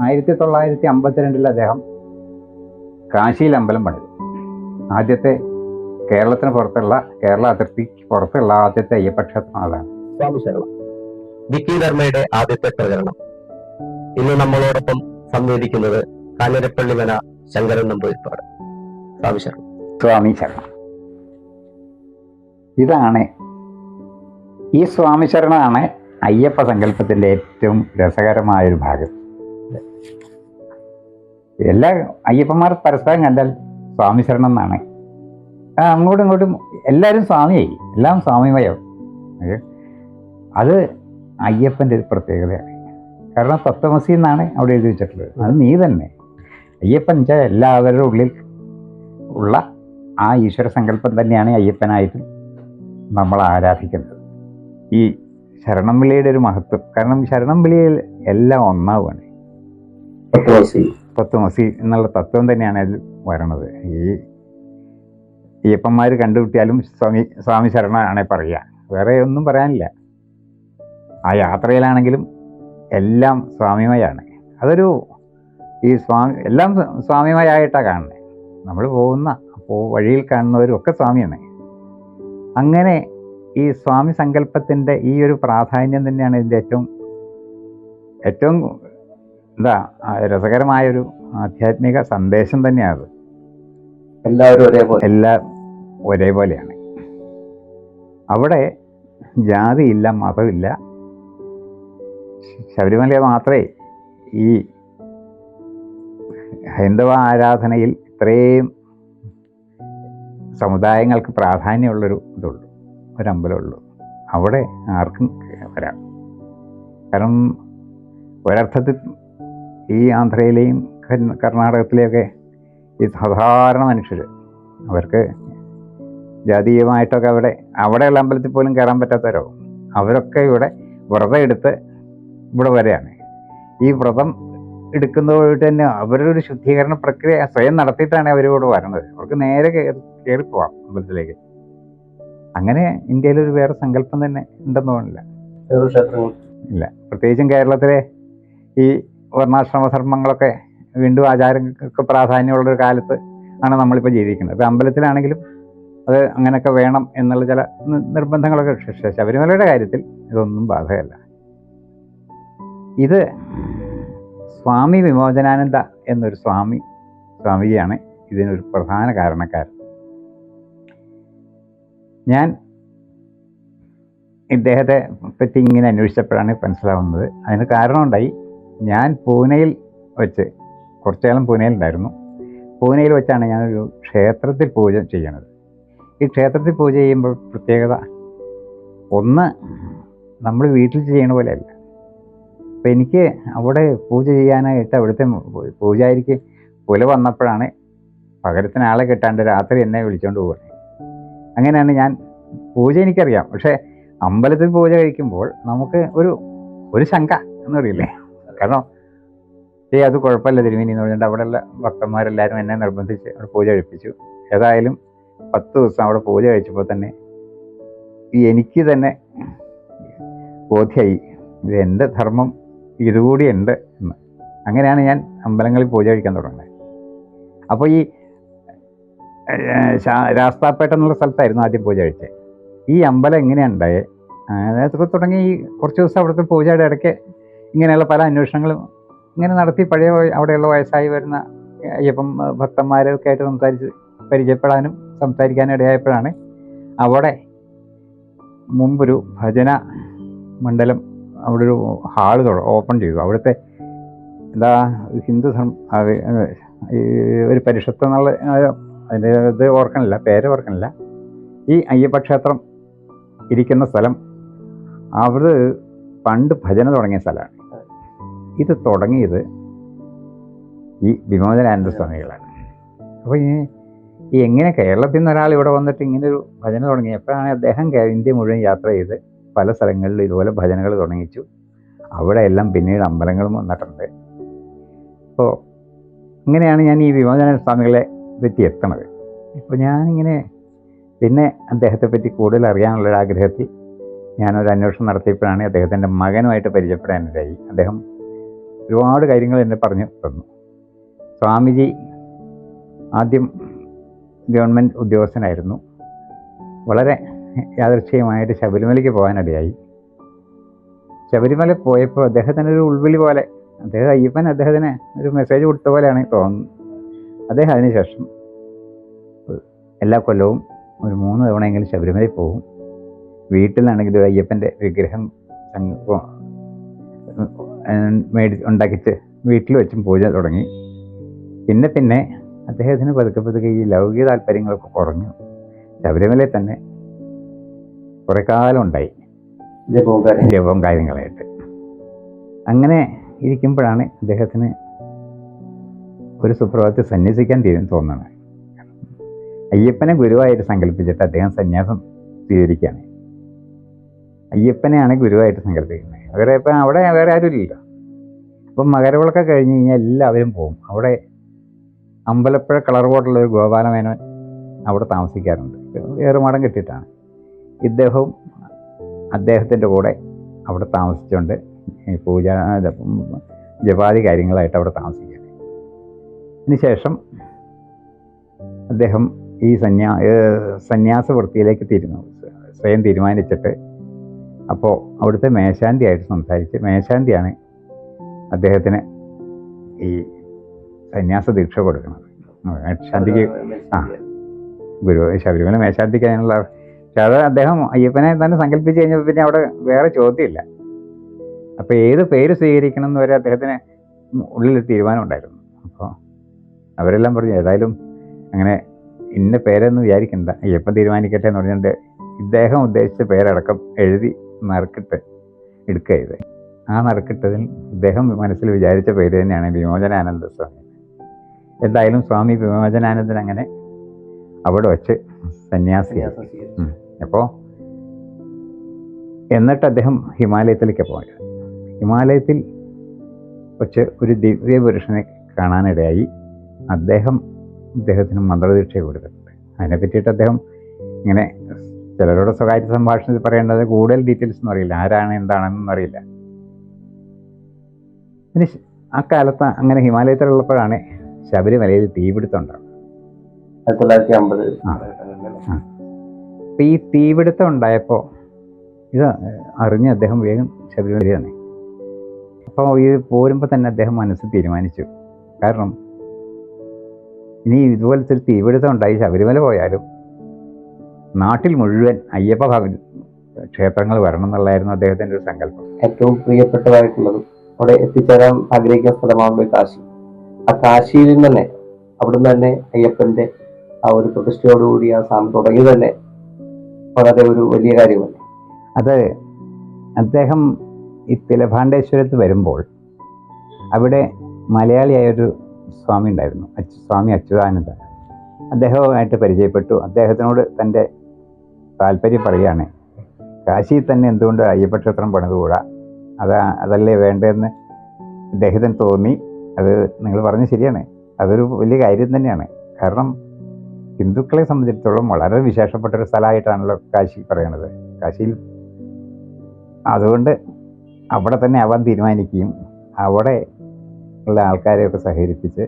ആയിരത്തി തൊള്ളായിരത്തി അമ്പത്തിരണ്ടിൽ അദ്ദേഹം കാശിയിൽ അമ്പലം പണിതു. ആദ്യത്തെ കേരളത്തിന് പുറത്തുള്ള കേരള അതിർത്തിക്ക് പുറത്തുള്ള ആദ്യത്തെ അയ്യപ്പക്ഷേത്രമാണ് സ്വാമി ശരണം. വിക്കി ധർമ്മയുടെ ആദ്യത്തെ പ്രചരണം. ഇന്ന് നമ്മളോടൊപ്പം സംവേദിക്കുന്നത് കാഞ്ഞിരപ്പള്ളി വന ശങ്കരൻ നമ്പൂതിരിപ്പാട്. സ്വാമി ശരണം. സ്വാമി ശരണം. ഇതാണ് ഈ സ്വാമി ശരണമാണ് അയ്യപ്പ സങ്കല്പത്തിന്റെ ഏറ്റവും രസകരമായൊരു ഭാഗം. എല്ലാ അയ്യപ്പന്മാർ പരസ്പരം കണ്ടാൽ സ്വാമി ശരണം എന്നാണ്. അങ്ങോട്ടും ഇങ്ങോട്ടും എല്ലാവരും സ്വാമിയായി. എല്ലാം സ്വാമിമയം? അത് അയ്യപ്പന്റെ ഒരു പ്രത്യേകതയാണ്. കാരണം തത്വമസി എന്നാണ് അവിടെ എഴുതി വെച്ചിട്ടുള്ളത്. അത് നീ തന്നെ. അയ്യപ്പൻ വെച്ചാൽ എല്ലാവരുടെ ഉള്ളിൽ ഉള്ള ആ ഈശ്വര സങ്കല്പം തന്നെയാണ് അയ്യപ്പനായിട്ട് നമ്മൾ ആരാധിക്കുന്നത്. ഈ ശരണം വിളിയുടെ ഒരു മഹത്വം. കാരണം ശരണം വിളിയിൽ എല്ലാം ഒന്നാവുകയാണ്. തത്വമസി സി എന്നുള്ള തത്വം തന്നെയാണ് അതിൽ വരണത്. ഈ അയ്യപ്പന്മാർ കണ്ടുകിട്ടിയാലും സ്വാമി സ്വാമി ശരണമാണ് പറയുക. വേറെ ഒന്നും പറയാനില്ല. ആ യാത്രയിലാണെങ്കിലും എല്ലാം സ്വാമിമയാണ്. അതൊരു ഈ സ്വാമി എല്ലാം സ്വാമിമയായിട്ടാണ് കാണുന്നത്. നമ്മൾ പോകുന്ന അപ്പോൾ വഴിയിൽ കാണുന്നവരും ഒക്കെ സ്വാമിയാണ്. അങ്ങനെ ഈ സ്വാമി സങ്കല്പത്തിന്റെ ഈ ഒരു പ്രാധാന്യം തന്നെയാണ് ഇതിന്റെ ഏറ്റവും ഏറ്റവും എന്താ രസകരമായൊരു ആധ്യാത്മിക സന്ദേശം തന്നെയാണ് എല്ലാവരും ഒരേപോലെ. എല്ലാം ഒരേപോലെയാണ്. അവിടെ ജാതിയില്ല മതമില്ല. ശബരിമല മാത്രമേ ഈ ഹൈന്ദവ ആരാധനയിൽ ഇത്രയും സമുദായങ്ങൾക്ക് പ്രാധാന്യമുള്ളൊരു ഇതുള്ളൂ ഒരമ്പലമുള്ളൂ. അവിടെ ആർക്കും വരാം. കാരണം ഒരർത്ഥത്തിൽ ഈ ആന്ധ്രയിലെയും കർ- കർണാടകത്തിലെയൊക്കെ ഈ സാധാരണ മനുഷ്യർ അവർക്ക് ജാതീയമായിട്ടൊക്കെ അവിടെ അവിടെയുള്ള അമ്പലത്തിൽ പോലും കയറാൻ പറ്റാത്തവരോ? അവരൊക്കെ ഇവിടെ വ്രതം എടുത്ത് ഇവിടെ വരെയാണ്. ഈ വ്രതം എടുക്കുന്നതോട്ട് തന്നെ അവരുടെ ഒരു ശുദ്ധീകരണ പ്രക്രിയ സ്വയം നടത്തിയിട്ടാണ് അവരോട് വരുന്നത്. അവർക്ക് നേരെ കയറി കയറി പോവാം അമ്പലത്തിലേക്ക്. അങ്ങനെ ഇന്ത്യയിലൊരു വേറെ സങ്കല്പം തന്നെ ഉണ്ടെന്ന് തോന്നുന്നില്ല. വേറൊരു ഇല്ല. പ്രത്യേകിച്ചും കേരളത്തിലെ ഈ വർണാശ്രമ ധർമ്മങ്ങളൊക്കെ വീണ്ടും ആചാരങ്ങൾക്ക് പ്രാധാന്യമുള്ള ഒരു കാലത്ത് ആണ് നമ്മളിപ്പോൾ ജീവിക്കുന്നത്. ഇപ്പം അമ്പലത്തിലാണെങ്കിലും അത് അങ്ങനെയൊക്കെ വേണം എന്നുള്ള ചില നിർബന്ധങ്ങളൊക്കെ. പക്ഷേ ശബരിമലയുടെ കാര്യത്തിൽ ഇതൊന്നും ബാധകമല്ല. ഇത് സ്വാമി വിമോചനാനന്ദ എന്നൊരു സ്വാമി സ്വാമിജിയാണ് ഇതിനൊരു പ്രധാന കാരണക്കാരൻ. ഞാൻ ഇദ്ദേഹത്തെ പറ്റി ഇങ്ങനെ അന്വേഷിച്ചപ്പോഴാണ് മനസ്സിലാവുന്നത്. അതിന് കാരണമുണ്ടായി ഞാൻ പൂനെയിൽ വെച്ച് കുറച്ചു കാലം പൂനെയിലുണ്ടായിരുന്നു. പൂനെയിൽ വെച്ചാണ് ഞാനൊരു ക്ഷേത്രത്തിൽ പൂജ ചെയ്യണത്. ഈ ക്ഷേത്രത്തിൽ പൂജ ചെയ്യുമ്പോൾ പ്രത്യേകത ഒന്ന് നമ്മൾ വീട്ടിൽ ചെയ്യണ പോലെയല്ല. അപ്പം എനിക്ക് അവിടെ പൂജ ചെയ്യാനായിട്ട് അവിടുത്തെ പൂജാരിക്ക് പുല വന്നപ്പോഴാണ് പകരത്തിന് ആളെ കിട്ടാണ്ട് രാത്രി എന്നെ വിളിച്ചുകൊണ്ട് പോകുന്നത് അങ്ങനെയാണ് ഞാൻ പൂജ എനിക്കറിയാം. പക്ഷേ അമ്പലത്തിൽ പൂജ കഴിക്കുമ്പോൾ നമുക്ക് ഒരു ഒരു ശങ്ക എന്നറിയില്ലേ? കാരണം ഏ അത് കുഴപ്പമില്ല തിരുമേനി എന്ന് പറഞ്ഞിട്ട് അവിടെയുള്ള ഭക്തന്മാരെല്ലാവരും എന്നെ നിർബന്ധിച്ച് അവിടെ പൂജ കഴിപ്പിച്ചു. ഏതായാലും പത്ത് ദിവസം അവിടെ പൂജ കഴിച്ചപ്പോൾ തന്നെ എനിക്ക് തന്നെ ബോധ്യമായി ഇത് എന്റെ ധർമ്മം ഇതുകൂടി ഉണ്ട് എന്ന്. അങ്ങനെയാണ് ഞാൻ അമ്പലങ്ങളിൽ പൂജ കഴിക്കാൻ തുടങ്ങുന്നത്. അപ്പോൾ ഈ രാസ്താപ്പേട്ട എന്നുള്ള സ്ഥലത്തായിരുന്നു ആദ്യം പൂജ കഴിച്ചത്. ഈ അമ്പലം എങ്ങനെയാണ് ഉണ്ടായത്? അതൊക്കെ തുടങ്ങി കുറച്ച് ദിവസം അവിടുത്തെ പൂജയുടെ ഇടയ്ക്ക് ഇങ്ങനെയുള്ള പല അന്വേഷണങ്ങളും ഇങ്ങനെ നടത്തി പഴയ അവിടെയുള്ള വയസ്സായി വരുന്ന അയ്യപ്പം ഭക്തന്മാരൊക്കെ ആയിട്ട് സംസാരിച്ച് പരിചയപ്പെടാനും സംസാരിക്കാനും ഇടയായപ്പോഴാണ് അവിടെ മുമ്പൊരു ഭജന മണ്ഡലം അവിടെ ഒരു ഹാൾ തുട ഓപ്പൺ ചെയ്തു. അവിടുത്തെ എന്താ ഹിന്ദു ഒരു പരിഷത്ത് എന്നുള്ള അതിന്റെ ഇത് ഓർക്കണില്ല പേര് ഓർക്കണില്ല. ഈ അയ്യപ്പക്ഷേത്രം ഇരിക്കുന്ന സ്ഥലം അവിടെ പണ്ട് ഭജന തുടങ്ങിയ സ്ഥലമാണ്. ഇത് തുടങ്ങിയത് ഈ വിമോചനാനന്ദ സ്വാമികളാണ്. അപ്പോൾ ഈ എങ്ങനെ കേരളത്തിൽ നിന്ന് ഒരാൾ ഇവിടെ വന്നിട്ട് ഇങ്ങനെ ഒരു ഭജന തുടങ്ങി? എപ്പോഴാണ് അദ്ദേഹം ഇന്ത്യ മുഴുവൻ യാത്ര ചെയ്ത് പല സ്ഥലങ്ങളിലും ഇതുപോലെ ഭജനകൾ തുടങ്ങിച്ചു. അവിടെ എല്ലാം പിന്നീട് അമ്പലങ്ങളും വന്നിട്ടുണ്ട്. അപ്പോൾ ഇങ്ങനെയാണ് ഞാൻ ഈ വിമോചനാനന്ദ സ്വാമികളെ പറ്റി എത്തണത്. അപ്പോൾ ഞാനിങ്ങനെ പിന്നെ അദ്ദേഹത്തെ പറ്റി കൂടുതൽ അറിയാനുള്ളൊരു ആഗ്രഹത്തിൽ ഞാനൊരു അന്വേഷണം നടത്തിയപ്പോഴാണ് അദ്ദേഹത്തിന്റെ മകനുമായിട്ട് പരിചയപ്പെടാനിടയായി. അദ്ദേഹം ഒരുപാട് കാര്യങ്ങൾ എന്നെ പറഞ്ഞു തന്നു. സ്വാമിജി ആദ്യം ഗവൺമെന്റ് ഉദ്യോഗസ്ഥനായിരുന്നു. വളരെ യാദൃശ്ചികമായിട്ട് ശബരിമലയ്ക്ക് പോകാനിടയായി. ശബരിമല പോയപ്പോൾ അദ്ദേഹത്തിന് ഒരു ഉൾവിളി പോലെ അദ്ദേഹം അയ്യപ്പൻ അദ്ദേഹത്തിന് ഒരു മെസ്സേജ് കൊടുത്ത പോലെയാണ് തോന്നുന്നത്. അദ്ദേഹം അതിനുശേഷം എല്ലാ കൊല്ലവും ഒരു മൂന്ന് തവണയെങ്കിലും ശബരിമലയിൽ പോകും. വീട്ടിലാണെങ്കിൽ ഒരു അയ്യപ്പന്റെ വിഗ്രഹം മേടി ഉണ്ടാക്കിച്ച് വീട്ടിൽ വെച്ചും പൂജ തുടങ്ങി. പിന്നെ പിന്നെ അദ്ദേഹത്തിന് പതുക്കെ പതുക്കെ ഈ ലൗകിക താല്പര്യങ്ങളൊക്കെ കുറഞ്ഞു. ശബരിമലയിൽ തന്നെ കുറേ കാലം ഉണ്ടായി. ജപവും കാര്യം ജപവും കാര്യങ്ങളായിട്ട്. അങ്ങനെ ഇരിക്കുമ്പോഴാണ് അദ്ദേഹത്തിന് ഒരു സുപ്രഭാതത്തിൽ സന്യസിക്കാൻ തീരും തോന്നുന്നത്. അയ്യപ്പനെ ഗുരുവായിട്ട് സങ്കല്പിച്ചിട്ട് അദ്ദേഹം സന്യാസം സ്വീകരിക്കുകയാണ്. അയ്യപ്പനെയാണ് ഗുരുവായിട്ട് സങ്കല്പിക്കുന്നത്. വേറെ ഇപ്പം അവിടെ വേറെ ആരും ഇല്ല അപ്പം മകരവിളക്ക കഴിഞ്ഞ് കഴിഞ്ഞാൽ എല്ലാവരും പോകും. അവിടെ അമ്പലപ്പുഴ കളർ ബോട്ടുള്ള ഒരു ഗോപാലമേനോൻ അവിടെ താമസിക്കാറുണ്ട്. ഏറുമാടം കിട്ടിയിട്ടാണ്. ഇദ്ദേഹവും അദ്ദേഹത്തിന്റെ കൂടെ അവിടെ താമസിച്ചുകൊണ്ട് പൂജ ജപാതി കാര്യങ്ങളായിട്ട് അവിടെ താമസിക്കുകയാണ്. അതിനുശേഷം അദ്ദേഹം ഈ സന്യാ സന്യാസ വൃത്തിയിലേക്ക് തിരുന്നു സ്വയം തീരുമാനിച്ചിട്ട് അപ്പോൾ അവിടുത്തെ മേശാന്തിയായിട്ട് സംസാരിച്ച് മേശാന്തിയാണ് അദ്ദേഹത്തിന് ഈ സന്യാസ ദീക്ഷ കൊടുക്കുന്നത്. മേശാന്തിക്ക് ആ. ഗുരു ശബരിമല മേശാന്തിക്ക് അതിനുള്ള പക്ഷെ അത് അദ്ദേഹം അയ്യപ്പനെ തന്നെ സങ്കല്പിച്ച് കഴിഞ്ഞപ്പോൾ പിന്നെ അവിടെ വേറെ ചോദ്യമില്ല. അപ്പോൾ ഏത് പേര് സ്വീകരിക്കണം എന്ന് വരെ അദ്ദേഹത്തിന് ഉള്ളിൽ തീരുമാനം ഉണ്ടായിരുന്നു അപ്പോൾ അവരെല്ലാം പറഞ്ഞു ഏതായാലും അങ്ങനെ ഇന്ന പേരെന്ന് വിചാരിക്കണ്ട. അയ്യപ്പൻ തീരുമാനിക്കട്ടെ എന്ന് പറഞ്ഞിട്ട് ഇദ്ദേഹം ഉദ്ദേശിച്ച പേരടക്കം എഴുതി നറുക്കിട്ട് എടുക്കുക ചെയ്ത് ആ നറുക്കിട്ടതിൽ ഇദ്ദേഹം മനസ്സിൽ വിചാരിച്ച പേര് തന്നെയാണ് വിമോചനാനന്ദ സ്വാമി. എന്തായാലും സ്വാമി വിമോചനാനന്ദൻ അങ്ങനെ അവിടെ വച്ച് സന്യാസിയായി അപ്പോൾ എന്നിട്ട് അദ്ദേഹം ഹിമാലയത്തിലേക്ക് പോയത് ഹിമാലയത്തിൽ വച്ച് ഒരു ദിവ്യ പുരുഷനെ കാണാനിടയായി. അദ്ദേഹം അദ്ദേഹത്തിന് മന്ത്രദീക്ഷ കൊടുത്തിട്ടുണ്ട്. അതിനെ പറ്റിയിട്ട് അദ്ദേഹം ഇങ്ങനെ ചിലരോട് സ്വകാര്യ സംഭാഷണത്തിൽ പറയേണ്ടത് കൂടുതൽ ഡീറ്റെയിൽസ് ഒന്നും അറിയില്ല. ആരാണ് എന്താണെന്നൊന്നും അറിയില്ല. പിന്നെ ആ കാലത്ത് അങ്ങനെ ഹിമാലയത്തിലുള്ളപ്പോഴാണ് ശബരിമലയിൽ തീപിടുത്തം ആ. അപ്പോൾ ഈ തീപിടുത്തം ഉണ്ടായപ്പോൾ ഇത് അറിഞ്ഞ് അദ്ദേഹം വേഗം ശബരിമലയാണ് അപ്പോൾ ഇത് പോരുമ്പോൾ തന്നെ അദ്ദേഹം മനസ്സ് തീരുമാനിച്ചു. കാരണം ഇനി ഇതുപോലത്തെ ഒരു തീപിടുത്തം ഉണ്ടായി ശബരിമല പോയാലും നാട്ടിൽ മുഴുവൻ അയ്യപ്പ ഭവൻ ക്ഷേത്രങ്ങൾ വരണം എന്നുള്ളായിരുന്നു അദ്ദേഹത്തിന്റെ ഒരു സങ്കല്പം. ഏറ്റവും പ്രിയപ്പെട്ടതായിട്ടുള്ളതും അവിടെ എത്തിച്ചേരാൻ ആഗ്രഹിക്കുന്ന സ്ഥലമാണല്ലോ കാശി. ആ കാശിയിൽ തന്നെ അവിടുന്ന് തന്നെ അയ്യപ്പന്റെ ആ ഒരു പ്രതിഷ്ഠയോടുകൂടി ആ സ്ഥാനം തുടങ്ങി തന്നെ വളരെ ഒരു വലിയ കാര്യമല്ല? അത് അദ്ദേഹം ഈ തിലഭാണ്ഡേശ്വരത്ത് വരുമ്പോൾ അവിടെ മലയാളിയായൊരു സ്വാമി ഉണ്ടായിരുന്നു. സ്വാമി അച്യുതാനന്ദ അദ്ദേഹവുമായിട്ട് പരിചയപ്പെട്ടു. അദ്ദേഹത്തിനോട് തന്റെ താല്പര്യം പറയുകയാണ്. കാശിയിൽ തന്നെ എന്തുകൊണ്ട് അയ്യപ്പ ക്ഷേത്രം പണിതുകൂടാ? അതാ അതല്ലേ വേണ്ടതെന്ന് ദഹിതൻ തോന്നി. അത് നിങ്ങൾ പറഞ്ഞ ശരിയാണ്. അതൊരു വലിയ കാര്യം തന്നെയാണ്. കാരണം ഹിന്ദുക്കളെ സംബന്ധിച്ചിടത്തോളം വളരെ വിശേഷപ്പെട്ട ഒരു സ്ഥലമായിട്ടാണല്ലോ കാശി പറയണത്. കാശിയിൽ അതുകൊണ്ട് അവിടെ തന്നെ അവൻ തീരുമാനിക്കുകയും അവിടെ ഉള്ള ആൾക്കാരെയൊക്കെ സഹകരിപ്പിച്ച്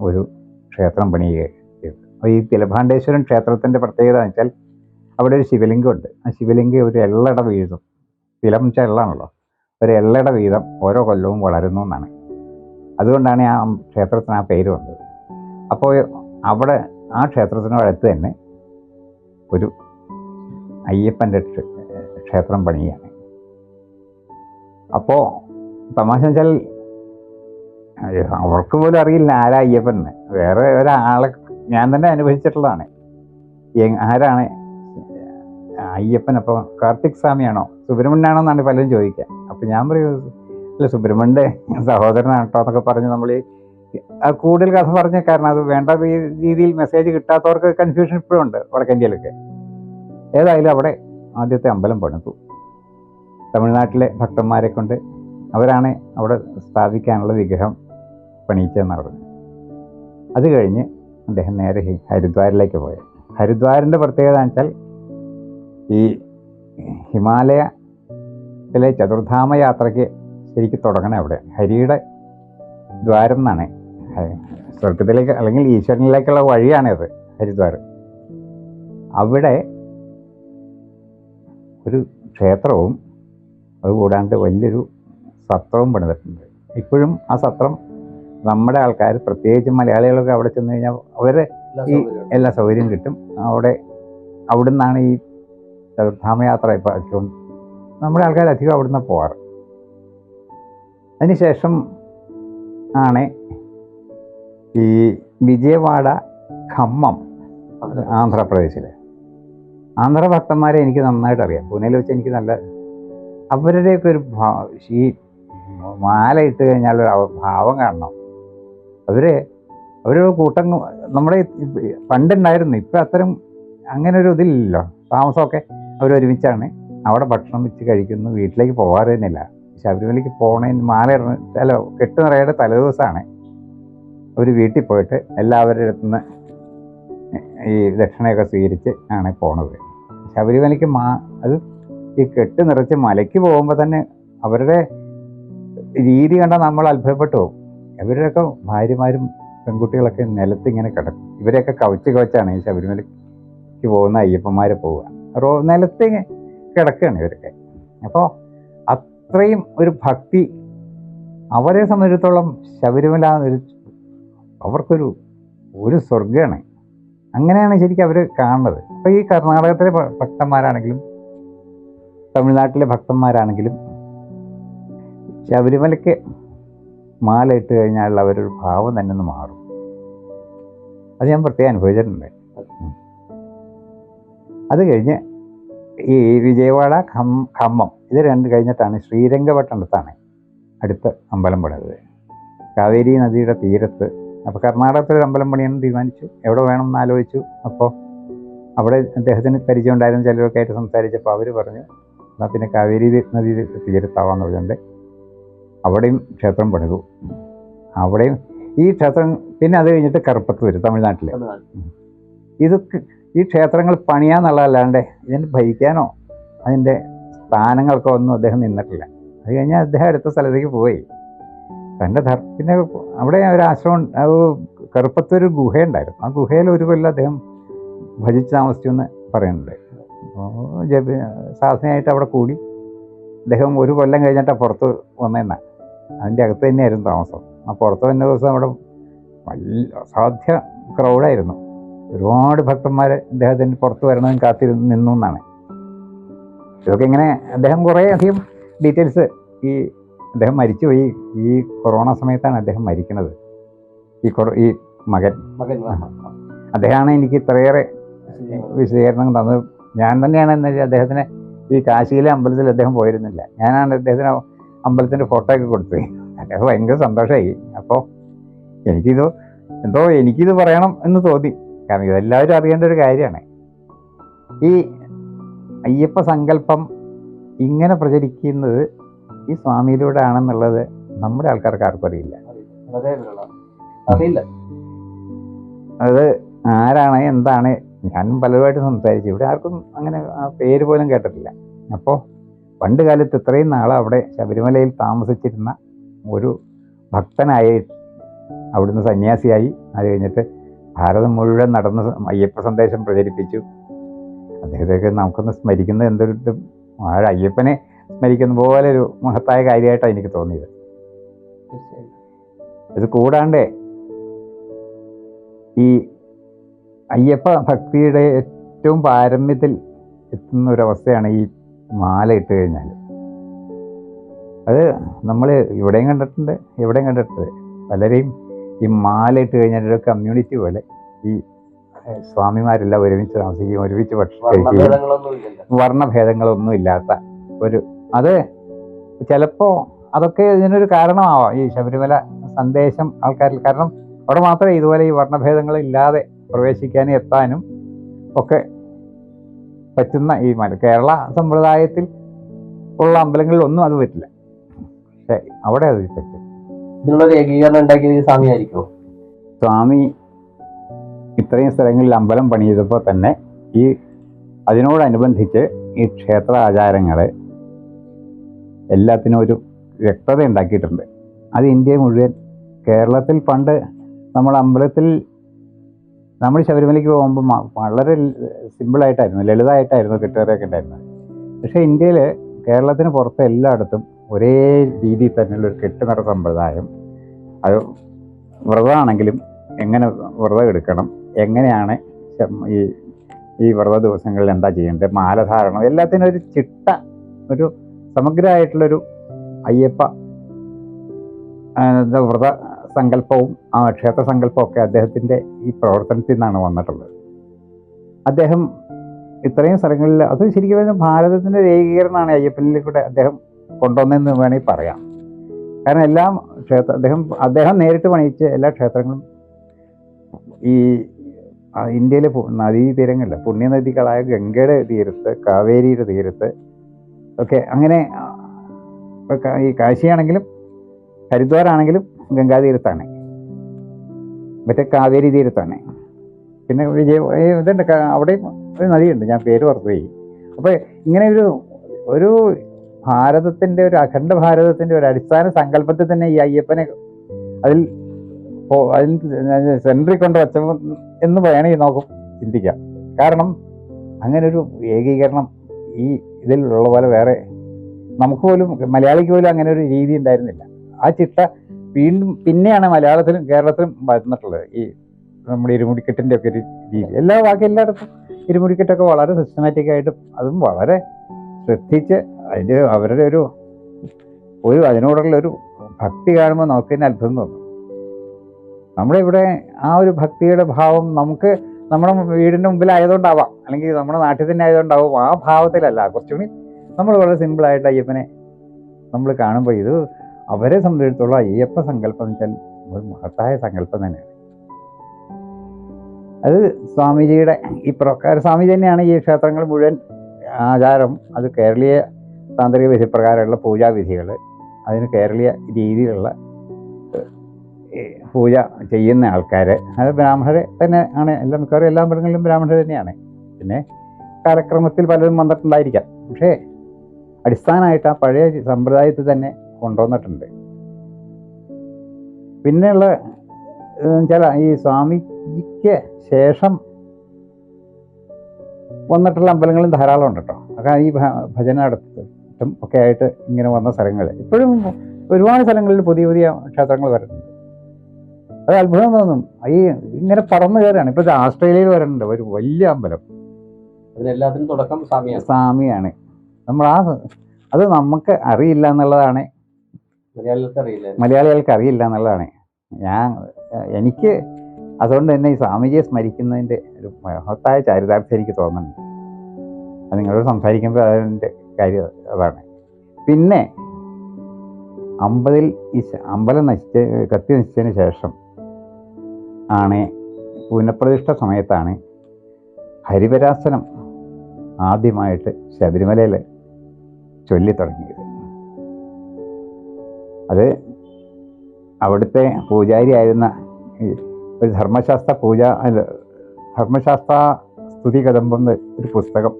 ഒരു ക്ഷേത്രം പണിയുകയും ചെയ്തു. അപ്പോൾ ഈ തിലഭാണ്ഡേശ്വരൻ ക്ഷേത്രത്തിന്റെ പ്രത്യേകത എന്ന് വെച്ചാൽ അവിടെ ഒരു ശിവലിംഗമുണ്ട്. ആ ശിവലിംഗം ഒരു എള്ളട വീഴും ശിലം വെച്ചാൽ എള്ളാണല്ലോ. ഒരു എള്ളട വീതം ഓരോ കൊല്ലവും വളരുന്നു എന്നാണ്. അതുകൊണ്ടാണ് ആ ക്ഷേത്രത്തിന് ആ പേര് വന്നത്. അപ്പോൾ അവിടെ ആ ക്ഷേത്രത്തിന് അടുത്ത് തന്നെ ഒരു അയ്യപ്പന്റെ ക്ഷേത്രം പണിയാണ് അപ്പോൾ തമാശ വെച്ചാൽ അവർക്ക് പോലും അറിയില്ല ആരാ അയ്യപ്പൻ വേറെ ഒരാളെ ഞാൻ തന്നെ അനുഭവിച്ചിട്ടുള്ളതാണ്. ആരാണ് അയ്യപ്പൻ. അപ്പോൾ കാർത്തിക് സ്വാമിയാണോ? സുബ്രഹ്മണ്യനാണോ എന്നാണ് പലരും ചോദിക്കുക. അപ്പോൾ ഞാൻ പറയും അല്ല സുബ്രഹ്മണ്യന്റെ സഹോദരനാണ് കേട്ടോ എന്നൊക്കെ പറഞ്ഞ് നമ്മൾ കൂടുതൽ കഥ പറഞ്ഞ കാരണം അത് വേണ്ട രീതിയിൽ മെസ്സേജ് കിട്ടാത്തവർക്ക് കൺഫ്യൂഷൻ ഇപ്പോഴും ഉണ്ട് വടക്കൻ ഇന്ത്യയിലൊക്കെ. ഏതായാലും അവിടെ ആദ്യത്തെ അമ്പലം പണിതു. തമിഴ്നാട്ടിലെ ഭക്തന്മാരെ കൊണ്ട് അവരാണ് അവിടെ സ്ഥാപിക്കാനുള്ള വിഗ്രഹം പണിയിച്ചതെന്ന് പറഞ്ഞു അത് കഴിഞ്ഞ് അദ്ദേഹം നേരെ ഹരിദ്വാരിലേക്ക് പോയത് ഹരിദ്വാറിന്റെ പ്രത്യേകത എന്ന് വെച്ചാൽ ഈ ഹിമാലയത്തിലെ ചതുർധാമ യാത്രയ്ക്ക് ശരിക്കും തുടങ്ങണം അവിടെ. ഹരിയുടെ ദ്വാരം എന്നാണ്. സ്വർഗത്തിലേക്ക് അല്ലെങ്കിൽ ഈശ്വരനിലേക്കുള്ള വഴിയാണിത് ഹരിദ്വാർ. അവിടെ ഒരു ക്ഷേത്രവും അതുകൂടാണ്ട് വലിയൊരു സത്രവും പണിതിട്ടുണ്ട്. ഇപ്പോഴും ആ സത്രം നമ്മുടെ ആൾക്കാർ പ്രത്യേകിച്ച് മലയാളികളൊക്കെ അവിടെ ചെന്ന് കഴിഞ്ഞാൽ അവരെ എല്ലാ ഈ എല്ലാ സൗകര്യവും കിട്ടും. അവിടെ അവിടുന്നാണ് ഈ ചതുർധാമയാത്ര ഇപ്പോൾ അധികം നമ്മുടെ ആൾക്കാർ അധികം അവിടുന്ന് പോവാറ് അതിനുശേഷം ആണ് ഈ വിജയവാഡ ഖമ്മം ആന്ധ്രാപ്രദേശിൽ ആന്ധ്രഭക്തന്മാരെ എനിക്ക് നന്നായിട്ട് അറിയാം. പൂനെയിൽ വെച്ച് എനിക്ക് നല്ല അവരുടെയൊക്കെ ഒരു ഈ മാല ഇട്ട് കഴിഞ്ഞാൽ ഒരു ഭാവം കാണണം. അവർ അവരൊരു കൂട്ടം നമ്മുടെ പണ്ടുണ്ടായിരുന്നു. ഇപ്പം അത്തരം അങ്ങനെ ഒരു ഇതില്ലല്ലോ. താമസമൊക്കെ അവരൊരുമിച്ചാണ്. അവിടെ ഭക്ഷണം വെച്ച് കഴിക്കുന്നു. വീട്ടിലേക്ക് പോകാറ് തന്നെയില്ല ശബരിമലയ്ക്ക് പോകണേ മാല അല്ല കെട്ട് നിറയുടെ തലേദിവസമാണ് അവർ വീട്ടിൽ പോയിട്ട് എല്ലാവരുടെ അടുത്തുനിന്ന് ഈ ദക്ഷിണയൊക്കെ സ്വീകരിച്ച് ആണ് പോണത്. ശബരിമലയ്ക്ക് മാ അത് ഈ കെട്ട് നിറച്ച് മലയ്ക്ക് പോകുമ്പോൾ തന്നെ അവരുടെ രീതി കണ്ടാൽ നമ്മൾ അത്ഭുതപ്പെട്ടു പോകും. ഇവരുടെയൊക്കെ ഭാര്യമാരും പെൺകുട്ടികളൊക്കെ നിലത്ത് ഇങ്ങനെ കിടക്കും. ഇവരെയൊക്കെ കവച്ച് കവച്ചാണ് ഈ ശബരിമലയ്ക്ക് പോകുന്ന അയ്യപ്പന്മാരെ പോവുക. റോ നിലത്ത് കിടക്കുകയാണ് ഇവരൊക്കെ. അപ്പോൾ അത്രയും ഒരു ഭക്തി അവരെ സംബന്ധിച്ചിടത്തോളം ശബരിമല ഒരു അവർക്കൊരു ഒരു സ്വർഗമാണ് അങ്ങനെയാണ് ശരിക്കും അവർ കാണുന്നത്. അപ്പോൾ ഈ കർണാടകത്തിലെ ഭക്തന്മാരാണെങ്കിലും തമിഴ്നാട്ടിലെ ഭക്തന്മാരാണെങ്കിലും ശബരിമലയ്ക്ക് മാല ഇട്ട് കഴിഞ്ഞാൽ അവരൊരു ഭാവം തന്നെ ഒന്ന് മാറും. അത് ഞാൻ പ്രത്യേകം അനുഭവിച്ചിട്ടുണ്ട്. അത് കഴിഞ്ഞ് ഈ വിജയവാഡ ഖം ഖമ്മം ഇത് രണ്ട് കഴിഞ്ഞിട്ടാണ് ശ്രീരംഗപട്ടണത്താണ് അടുത്ത അമ്പലം പണിതത്. കാവേരി നദിയുടെ തീരത്ത്. അപ്പോൾ കർണാടകത്തിൽ അമ്പലം പണിയണം തീരുമാനിച്ചു. എവിടെ വേണം എന്ന് ആലോചിച്ചു. അപ്പോൾ അവിടെ അദ്ദേഹത്തിന് പരിചയം ഉണ്ടായിരുന്ന. ചിലരൊക്കെ ആയിട്ട് സംസാരിച്ചപ്പോൾ അവർ പറഞ്ഞു എന്നാൽ പിന്നെ കാവേരി നദി തീരത്താവാന്ന് പറഞ്ഞുകൊണ്ട് അവിടെയും ക്ഷേത്രം പണിതു. അവിടെയും ഈ ക്ഷേത്രം പിന്നെ അത് കഴിഞ്ഞിട്ട് കറുപ്പത്തൂർ തമിഴ്നാട്ടിൽ തമിഴ്നാട്. ഈ ക്ഷേത്രങ്ങൾ പണിയാന്നുള്ളതല്ലാണ്ട് ഇതിന് ഭരിക്കാനോ അതിന്റെ സ്ഥാനങ്ങൾക്കോ ഒന്നും അദ്ദേഹം നിന്നിട്ടില്ല. അത് കഴിഞ്ഞാൽ അദ്ദേഹം അടുത്ത സ്ഥലത്തേക്ക് പോയി. തന്റെ ധർപ്പിന്റെ അവിടെ ഒരു ആശ്രമം കറുപ്പത്തൊരു ഗുഹയുണ്ടായിരുന്നു. ആ ഗുഹയിൽ ഒരു കൊല്ലം അദ്ദേഹം ഭജിച്ച് താമസിച്ചു എന്ന് പറയുന്നുണ്ട്. അപ്പോൾ ജപി സാധനയായിട്ട് അവിടെ കൂടി. അദ്ദേഹം ഒരു കൊല്ലം കഴിഞ്ഞിട്ടാണ് പുറത്ത് വന്നതെന്നാണ് അതിന്റെ അകത്ത് തന്നെയായിരുന്നു താമസം. ആ പുറത്ത് വന്ന ദിവസം അവിടെ വലിയ അസാധ്യ ക്രൗഡായിരുന്നു ഒരുപാട് ഭക്തന്മാർ അദ്ദേഹത്തിന് പുറത്ത് വരണമെന്ന് കാത്തിരുന്ന് നിന്നു എന്നാണ്. ഇതൊക്കെ ഇങ്ങനെ അദ്ദേഹം കുറേ അധികം ഡീറ്റെയിൽസ് ഈ അദ്ദേഹം മരിച്ചുപോയി. ഈ കൊറോണ സമയത്താണ് അദ്ദേഹം മരിക്കുന്നത്. ഈ കൊറോ ഈ മകൻ. മകൻ അദ്ദേഹമാണ് എനിക്ക് ഇത്രയേറെ വിശദീകരണം തന്നത്. ഞാൻ തന്നെയാണ് എന്ന് വെച്ചാൽ അദ്ദേഹത്തിന് ഈ കാശിയിലെ അമ്പലത്തിൽ അദ്ദേഹം പോയിരുന്നില്ല. ഞാനാണ് അദ്ദേഹത്തിന് അമ്പലത്തിന്റെ ഫോട്ടോ ഒക്കെ കൊടുത്തത്. അദ്ദേഹം ഭയങ്കര സന്തോഷമായി. അപ്പോൾ എനിക്കിത് എന്തോ എനിക്കിത് പറയണം എന്ന് തോന്നി. കാരണം ഇതെല്ലാവരും അറിയേണ്ട ഒരു കാര്യമാണ്. ഈ അയ്യപ്പ സങ്കല്പം ഇങ്ങനെ പ്രചരിക്കുന്നത് ഈ സ്വാമിയിലൂടെ ആണെന്നുള്ളത് നമ്മുടെ ആൾക്കാർക്ക് ആർക്കും അറിയില്ല. അത് ആരാണ് എന്താണ്? ഞാൻ പലരുമായിട്ട് സംസാരിച്ചു. ഇവിടെ ആർക്കും അങ്ങനെ ആ പേര് പോലും കേട്ടിട്ടില്ല. അപ്പോൾ പണ്ട് കാലത്ത് ഇത്രയും നാൾ അവിടെ ശബരിമലയിൽ താമസിച്ചിരുന്ന ഒരു ഭക്തനായി അവിടുന്ന് സന്യാസിയായി. അത് കഴിഞ്ഞിട്ട് ഭാരതം മുഴുവൻ നടന്ന് അയ്യപ്പ സന്ദേശം പ്രചരിപ്പിച്ചു. അദ്ദേഹത്തെയൊക്കെ നമുക്കൊന്ന് സ്മരിക്കുന്നത് എന്തൊരു അയ്യപ്പനെ സ്മരിക്കുന്ന പോലെ ഒരു മഹത്തായ കാര്യമായിട്ടാണ് എനിക്ക് തോന്നിയത്. ഇത് കൂടാണ്ട് ഈ അയ്യപ്പ ഭക്തിയുടെ ഏറ്റവും പാരമ്യത്തിൽ എത്തുന്ന ഒരവസ്ഥയാണ് ഈ മാല ഇട്ട് കഴിഞ്ഞാൽ. അത് നമ്മൾ ഇവിടെയും കണ്ടിട്ടുണ്ട് എവിടെയും കണ്ടിട്ടുണ്ട്. പലരെയും ഈ മാല ഇട്ട് കഴിഞ്ഞാൽ ഒരു കമ്മ്യൂണിറ്റി പോലെ ഈ സ്വാമിമാരെല്ലാം ഒരുമിച്ച് താമസിക്കുകയും ഒരുമിച്ച് ഭക്ഷണം കഴിക്കുകയും വർണഭേദങ്ങളൊന്നും ഇല്ലാത്ത ഒരു അത് ചിലപ്പോൾ അതൊക്കെ ഇതിനൊരു കാരണമാവാം. ഈ ശബരിമല സന്ദേശം ആൾക്കാരിൽ കാരണം അവിടെ മാത്രമേ ഇതുപോലെ ഈ വർണഭേദങ്ങൾ ഇല്ലാതെ പ്രവേശിക്കാനും എത്താനും ഒക്കെ പറ്റുന്ന ഈ മല കേരള സമ്പ്രദായത്തിൽ ഉള്ള അമ്പലങ്ങളിൽ ഒന്നും അത് പറ്റില്ല. പക്ഷെ അവിടെ അത് പറ്റും ഇതിനുള്ളൊരു ഏകീകരണം ഉണ്ടാക്കിയത് സ്വാമിയായിരിക്കുമോ സ്വാമി ഇത്രയും സ്ഥലങ്ങളിൽ അമ്പലം പണിയതപ്പോൾ തന്നെ ഈ അതിനോടനുബന്ധിച്ച് ഈ ക്ഷേത്ര ആചാരങ്ങൾ എല്ലാത്തിനും ഒരു വ്യക്തത ഉണ്ടാക്കിയിട്ടുണ്ട്. അത് ഇന്ത്യ മുഴുവൻ കേരളത്തിൽ പണ്ട് നമ്മൾ അമ്പലത്തിൽ നമ്മൾ ശബരിമലയ്ക്ക് പോകുമ്പോൾ വളരെ സിമ്പിളായിട്ടായിരുന്നു ലളിതമായിട്ടായിരുന്നു കെട്ടുകറിയൊക്കെ ഉണ്ടായിരുന്നത്. പക്ഷേ ഇന്ത്യയിൽ കേരളത്തിന് പുറത്ത് എല്ലായിടത്തും ഒരേ രീതിയിൽ തന്നെയുള്ള ഒരു കെട്ടുനിറ സമ്പ്രദായം. അത് വ്രതമാണെങ്കിലും എങ്ങനെ വ്രതം എടുക്കണം എങ്ങനെയാണ് ഈ ഈ വ്രത ദിവസങ്ങളിൽ എന്താ ചെയ്യേണ്ടത് മാലധാരണം എല്ലാത്തിനും ഒരു ചിട്ട ഒരു സമഗ്രമായിട്ടുള്ളൊരു അയ്യപ്പ വ്രത സങ്കല്പവും ആ ക്ഷേത്ര സങ്കല്പവും ഒക്കെ അദ്ദേഹത്തിന്റെ ഈ പ്രവർത്തനത്തിൽ നിന്നാണ് വന്നിട്ടുള്ളത്. അദ്ദേഹം ഇത്രയും സ്ഥലങ്ങളിൽ അത് ശരിക്കും പറഞ്ഞാൽ ഭാരതത്തിന്റെ ഏകീകരണമാണ് അയ്യപ്പനിൽ കൂടെ അദ്ദേഹം കൊണ്ടുവന്നതെന്ന് വേണമെങ്കിൽ പറയാം. കാരണം എല്ലാം ക്ഷേത്ര അദ്ദേഹം അദ്ദേഹം നേരിട്ട് പണിയിച്ച എല്ലാ ക്ഷേത്രങ്ങളും ഈ ഇന്ത്യയിലെ നദീതീരങ്ങളിലെ പുണ്യനദികളായ ഗംഗയുടെ തീരത്ത് കാവേരിയുടെ തീരത്ത് ഒക്കെ അങ്ങനെ ഈ കാശിയാണെങ്കിലും ഹരിദ്വാറാണെങ്കിലും ഗംഗാതീരത്താണ്. മറ്റേ കാവേരി തീരത്താണ്. പിന്നെ വിജയ ഇതുണ്ട് അവിടെയും ഒരു നദിയുണ്ട് ഞാൻ പേര് മറന്നുപോയി. അപ്പോൾ ഇങ്ങനെ ഒരു ഒരു ഭാരതത്തിന്റെ ഒരു അഖണ്ഡ ഭാരതത്തിന്റെ ഒരു അടിസ്ഥാന സങ്കല്പത്തിൽ തന്നെ ഈ അയ്യപ്പനെ അതിൽ അതിൽ സെൻട്രി കൊണ്ട് വച്ച എന്ന് വേണമെങ്കിൽ നോക്കും ചിന്തിക്കാം. കാരണം അങ്ങനെ ഒരു ഏകീകരണം ഈ ഇതിൽ ഉള്ള പോലെ വേറെ നമുക്ക് പോലും മലയാളിക്ക് പോലും അങ്ങനെ ഒരു രീതി ഉണ്ടായിരുന്നില്ല. ആ ചിട്ട വീണ്ടും പിന്നെയാണ് മലയാളത്തിലും കേരളത്തിലും വന്നിട്ടുള്ളത്. ഈ നമ്മുടെ ഇരുമുടിക്കെട്ടിന്റെ ഒക്കെ ഒരു രീതി. എല്ലാ ബാക്കി എല്ലായിടത്തും ഇരുമുടിക്കെട്ടൊക്കെ വളരെ സിസ്റ്റമാറ്റിക് ആയിട്ടും അതും വളരെ ശ്രദ്ധിച്ച് അതിന്റെ അവരുടെ ഒരു ഒരു അതിനോടുള്ള ഒരു ഭക്തി കാണുമ്പോൾ നമുക്ക് തന്നെ അത്ഭുതം തോന്നും. നമ്മുടെ ഇവിടെ ആ ഒരു ഭക്തിയുടെ ഭാവം നമുക്ക് നമ്മുടെ വീടിന്റെ മുമ്പിലായതുകൊണ്ടാവാം. അല്ലെങ്കിൽ നമ്മുടെ നാട്ടിൽ തന്നെ ആയതുകൊണ്ടാവും. ആ ഭാവത്തിലല്ല. കുറച്ചുകൂടി നമ്മൾ വളരെ സിമ്പിളായിട്ട് അയ്യപ്പനെ നമ്മൾ കാണുമ്പോൾ ഇത് അവരെ സംബന്ധിച്ചിടത്തോളം അയ്യപ്പ സങ്കല്പം എന്ന് വെച്ചാൽ ഒരു മഹത്തായ സങ്കല്പം തന്നെയാണ്. അത് സ്വാമിജിയുടെ ഈ പ്രകാര സ്വാമിജി തന്നെയാണ് ഈ ക്ഷേത്രങ്ങൾ മുഴുവൻ ആചാരം. അത് കേരളീയ താന്ത്രിക വിധിപ്രകാരമുള്ള പൂജാവിധികൾ അതിന് കേരളീയ രീതിയിലുള്ള പൂജ ചെയ്യുന്ന ആൾക്കാർ അത് ബ്രാഹ്മണരെ തന്നെ ആണ്. എല്ലാ മിക്കവാറും എല്ലാ അമ്പലങ്ങളിലും ബ്രാഹ്മണർ തന്നെയാണ്. പിന്നെ കാലക്രമത്തിൽ പലരും വന്നിട്ടുണ്ടായിരിക്കാം. പക്ഷേ അടിസ്ഥാനമായിട്ട് ആ പഴയ സമ്പ്രദായത്തിൽ തന്നെ കൊണ്ടുവന്നിട്ടുണ്ട്. പിന്നെയുള്ള ചില ഈ സ്വാമിജിക്ക് ശേഷം വന്നിട്ടുള്ള അമ്പലങ്ങളും ധാരാളം ഉണ്ട് കേട്ടോ അതൊക്കെ ഈ ഭജന ഭജന നടത്തും ഒക്കെ ആയിട്ട് ഇങ്ങനെ വന്ന സ്ഥലങ്ങൾ. ഇപ്പോഴും ഒരുപാട് സ്ഥലങ്ങളിൽ പുതിയ പുതിയ ക്ഷേത്രങ്ങൾ വരുന്നുണ്ട്. അത് അത്ഭുതം തോന്നും. ഈ ഇങ്ങനെ പറന്നു കയറാണ് ഇപ്പോൾ ആസ്ട്രേലിയയിൽ വരുന്നുണ്ട്. ഒരു വലിയ അമ്പലം. അതിനെല്ലാത്തിനും തുടക്കം സ്വാമിയാണ്. സ്വാമിയാണ്. നമ്മൾ ആ അത് നമുക്ക് അറിയില്ല എന്നുള്ളതാണ്. മലയാളികൾക്ക് അറിയില്ല. മലയാളികൾക്ക് അറിയില്ല എന്നുള്ളതാണ്. ഞാൻ എനിക്ക് അതുകൊണ്ട് തന്നെ ഈ സ്വാമിജിയെ സ്മരിക്കുന്നതിന്റെ ഒരു മഹത്തായ ചാരിതാർത്ഥ്യം എനിക്ക് തോന്നുന്നുണ്ട്. അത് നിങ്ങളോട് സംസാരിക്കുമ്പോൾ അതിന്റെ കാര്യം അതാണ് പിന്നെ അമ്പതിൽ അമ്പലം നശിച്ച കത്തി നശിച്ചതിന് ശേഷം ആണ് പുനഃപ്രതിഷ്ഠ സമയത്താണ് ഹരിവരാസനം ആദ്യമായിട്ട് ശബരിമലയിൽ ചൊല്ലിത്തുടങ്ങിയത്. അത് അവിടുത്തെ പൂജാരിയായിരുന്ന ആയിരുന്ന ഒരു ധർമ്മശാസ്ത്ര പൂജ ധർമ്മശാസ്ത്ര സ്തുതി കദംബം എന്ന് ഒരു പുസ്തകം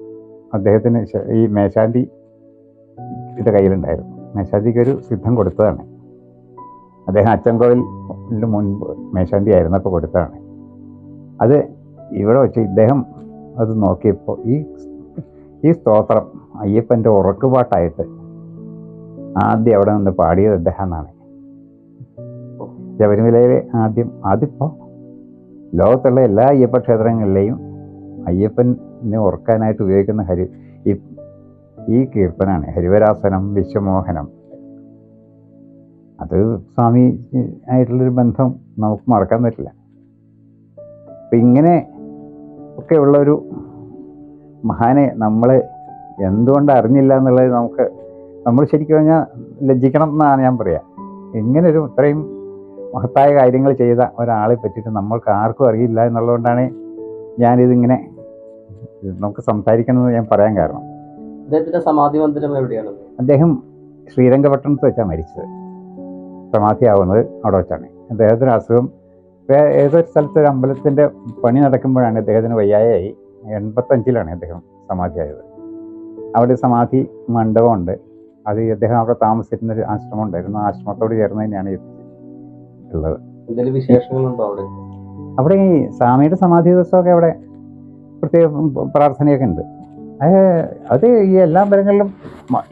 അദ്ദേഹത്തിന് ഈ മേശാന്തി ഇത് കയ്യിലുണ്ടായിരുന്നു. മേശാന്തിക്ക് ഒരു സിദ്ധം കൊടുത്തതാണ്. അദ്ദേഹം അച്ചൻകോവിലിന് മുൻപ് മേശാന്തി ആയിരുന്നപ്പോൾ കൊടുത്തതാണ്. അത് ഇവിടെ വെച്ച് ഇദ്ദേഹം അത് നോക്കിയപ്പോൾ ഈ ഈ സ്തോത്രം അയ്യപ്പന്റെ ഉറക്കുപാട്ടായിട്ട് ആദ്യം അവിടെ നിന്ന് പാടിയത് അദ്ദേഹം എന്നാണ് ശബരിമലയിലെ ആദ്യം അതിപ്പോൾ ലോകത്തുള്ള എല്ലാ അയ്യപ്പ ക്ഷേത്രങ്ങളിലെയും അയ്യപ്പനെ ഓർക്കാനായിട്ട് ഉപയോഗിക്കുന്ന ഹരി ഈ ഈ കീർത്തനാണ് ഹരിവരാസനം വിശ്വമോഹനം. അത് സ്വാമി ആയിട്ടുള്ളൊരു ബന്ധം നമുക്ക് മറക്കാൻ പറ്റില്ല. അപ്പം ഇങ്ങനെ ഒക്കെ ഉള്ളൊരു മഹാനെ നമ്മൾ എന്തുകൊണ്ട് അറിഞ്ഞില്ല എന്നുള്ളത് നമുക്ക് നമ്മൾ ശരിക്കും പറഞ്ഞാൽ ലജ്ജിക്കണം എന്നാണ് ഞാൻ പറയാ. ഇങ്ങനൊരു ഇത്രയും മഹത്തായ കാര്യങ്ങൾ ചെയ്ത ഒരാളെ പറ്റിയിട്ട് നമ്മൾക്ക് ആർക്കും അറിയില്ല എന്നുള്ളതുകൊണ്ടാണ് ഞാനിതിങ്ങനെ നമുക്ക് സംസാരിക്കണമെന്ന് ഞാൻ പറയാൻ കാരണം. അദ്ദേഹത്തിന്റെ സമാധി മന്ദിരം എവിടെയാണ്? അദ്ദേഹം ശ്രീരംഗപട്ടണത്ത് വെച്ചാണ് മരിച്ചത്. സമാധിയാവുന്നത് അവിടെ വെച്ചാണ്. അദ്ദേഹത്തിന് അസുഖം ഏതൊരു സ്ഥലത്ത് ഒരു അമ്പലത്തിന്റെ പണി നടക്കുമ്പോഴാണ് അദ്ദേഹത്തിന് വയ്യായായി. എൺപത്തഞ്ചിലാണ് അദ്ദേഹം സമാധിയായത്. അവിടെ സമാധി മണ്ഡപമുണ്ട്. അത് അദ്ദേഹം അവിടെ താമസിച്ചിരുന്ന ഒരു ആശ്രമം ഉണ്ടായിരുന്നു ആ ആശ്രമത്തോട് ചേർന്ന് തന്നെയാണ് ഉള്ളത്. അവിടെ? അവിടെ ഈ സ്വാമിയുടെ സമാധി ദിവസമൊക്കെ അവിടെ പ്രത്യേക പ്രാർത്ഥനയൊക്കെ ഉണ്ട്. അത് അത് ഈ എല്ലാ അമ്പലങ്ങളിലും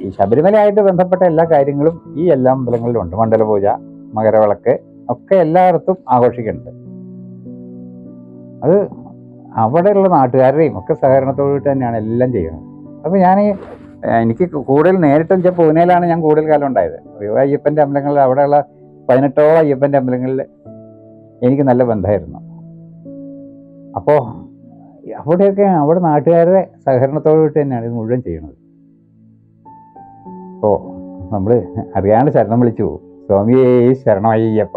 ഈ ശബരിമലയായിട്ട് ബന്ധപ്പെട്ട എല്ലാ കാര്യങ്ങളും ഈ എല്ലാ അമ്പലങ്ങളിലും ഉണ്ട്. മണ്ഡലപൂജ മകരവിളക്ക് ഒക്കെ എല്ലായിടത്തും ആഘോഷിക്കുന്നുണ്ട്. അത് അവിടെയുള്ള നാട്ടുകാരുടെയും ഒക്കെ സഹകരണത്തോടുകൂടി തന്നെയാണ് എല്ലാം ചെയ്യുന്നത്. അപ്പോൾ ഞാൻ എനിക്ക് കൂടുതൽ നേരിട്ട് വെച്ചാൽ പൂനെയിലാണ് ഞാൻ കൂടുതൽ കാലം ഉണ്ടായത്. അയ്യപ്പന്റെ അമ്പലങ്ങളിൽ അവിടെയുള്ള പതിനെട്ടോളം അയ്യപ്പന്റെ അമ്പലങ്ങളിൽ എനിക്ക് നല്ല ബന്ധമായിരുന്നു. അപ്പോൾ അവിടെയൊക്കെ അവിടെ നാട്ടുകാരുടെ സഹകരണത്തോടു കൂടി തന്നെയാണ് ഇത് മുഴുവൻ ചെയ്യുന്നത്. ഓ നമ്മൾ അറിയാണ്ട് ശരണം വിളിച്ചു. പോകും സ്വാമിയേ ശരണമയ്യപ്പ.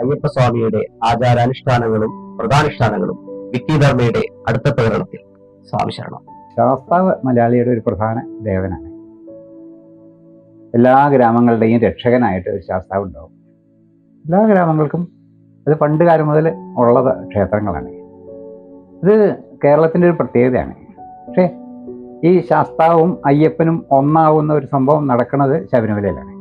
അയ്യപ്പ സ്വാമിയുടെ ആചാരാനുഷ്ഠാനങ്ങളും പ്രധാനുഷ്ഠാനങ്ങളും വിക്കിധർമ്മയുടെ അടുത്ത പ്രകടനത്തിൽ സ്വാമി ശരണം. ശാസ്താവ് മലയാളിയുടെ ഒരു പ്രധാന ദേവനാണ്. എല്ലാ ഗ്രാമങ്ങളുടെയും രക്ഷകനായിട്ട് ഒരു ശാസ്താവ് ഉണ്ടാവും എല്ലാ ഗ്രാമങ്ങൾക്കും അത് പണ്ട് കാലം മുതൽ ഉള്ള ക്ഷേത്രങ്ങളാണ്. ഇത് കേരളത്തിന്റെ ഒരു പ്രത്യേകതയാണ്. പക്ഷേ ഈ ശാസ്താവും അയ്യപ്പനും ഒന്നാവുന്ന ഒരു സംഭവം നടക്കുന്നത് ശബരിമലയിലാണ്.